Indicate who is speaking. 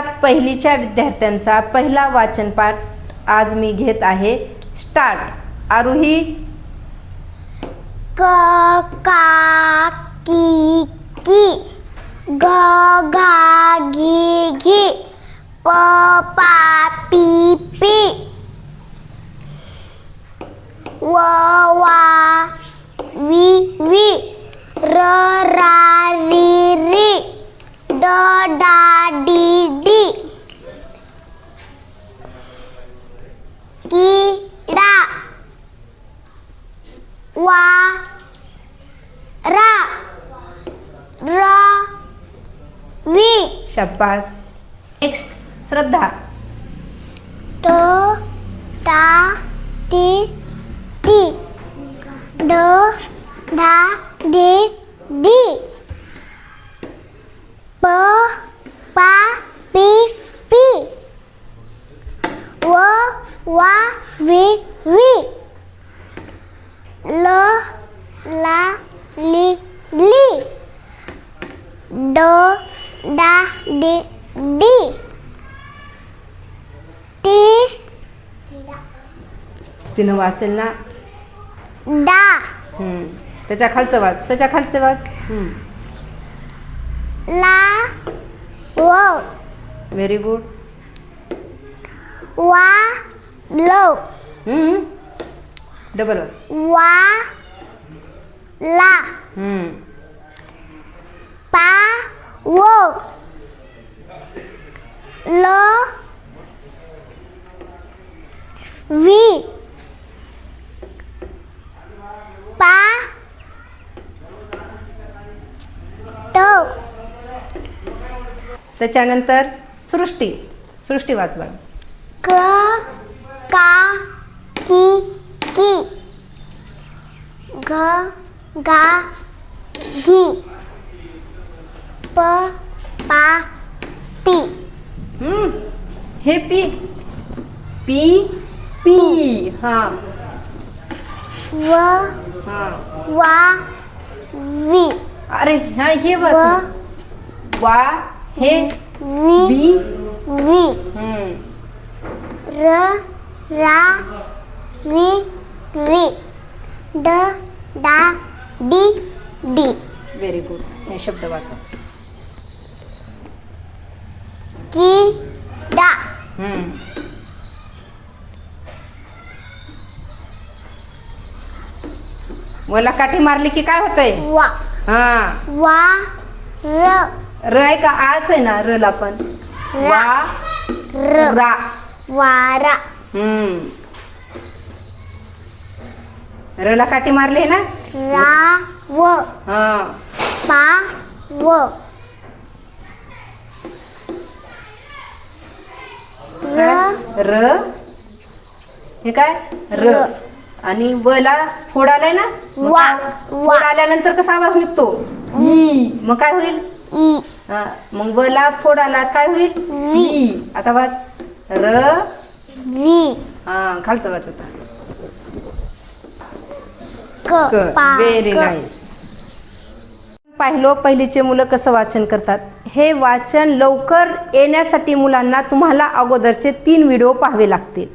Speaker 1: पहिलीच्या विद्यार्थ्यांचा पहिला वाचनपाठ आज मी घेत आहे. स्टार्ट. आरोही.
Speaker 2: क का की की. ग घा घी घी. प पा पी पी. व वा वी वी. र रा री री. ड डा वा रा र वी
Speaker 1: शब्बास नेक्स्ट श्रद्धा
Speaker 2: ट टा टी टी ड ढा डे डी प पा पी पी व वा वी वी ल ला ली ली. ड डा डे डी. टी.
Speaker 1: तिनं वाचेल ना?
Speaker 2: डा.
Speaker 1: हम्म. त्याच्या खालचं वाच त्याच्या खालचं वाच.
Speaker 2: ला व.
Speaker 1: व्हेरी गुड
Speaker 2: वा लो.
Speaker 1: डबल वाच.
Speaker 2: वा ला. पा वो. ल. वी. पा. ट.
Speaker 1: त्याच्यानंतर सृष्टी. सृष्टी वाच बाळ
Speaker 2: क का की की. घ गा घी प पा पी
Speaker 1: हम्म. हे पी. पी. पी. हा.
Speaker 2: व
Speaker 1: हा.
Speaker 2: वा वी
Speaker 1: अरे हा हे
Speaker 2: व
Speaker 1: वाच वा हे
Speaker 2: वी
Speaker 1: बी.
Speaker 2: वी.
Speaker 1: हम्म.
Speaker 2: र रा री री. ड डा डी डी.
Speaker 1: व्हेरी गुड हे शब्द वाचा.
Speaker 2: की डा
Speaker 1: हम्म. वला काठी मारली की काय होतंय?
Speaker 2: वा.
Speaker 1: हा.
Speaker 2: वा र.
Speaker 1: र आहे का? आज आहे ना रला पण. वा
Speaker 2: र.
Speaker 1: रा.
Speaker 2: वारा.
Speaker 1: हम्म. रला काठी मारली आहे ना?
Speaker 2: रा व
Speaker 1: हा.
Speaker 2: पा व र.
Speaker 1: र. हे काय? र.
Speaker 2: र.
Speaker 1: आणि वला फोड आलाय ना? मग
Speaker 2: वा.
Speaker 1: काय?
Speaker 2: वा.
Speaker 1: फोड आल्यानंतर कसा आवाज निघतो? ई. मग काय होईल?
Speaker 2: ई.
Speaker 1: हा, मग वला फोड आला काय होईल?
Speaker 2: वी.
Speaker 1: ई. आता वाच. र.
Speaker 2: वी.
Speaker 1: हा खालचं वाच आता.
Speaker 2: क पा
Speaker 1: व्हेरी
Speaker 2: क.
Speaker 1: नाईस पाहिलो पहिलीचे मुलं कसं वाचन करतात? हे वाचन लवकर येण्यासाठी मुलांना तुम्हाला अगोदरचे तीन व्हिडिओ पाहावे लागतील.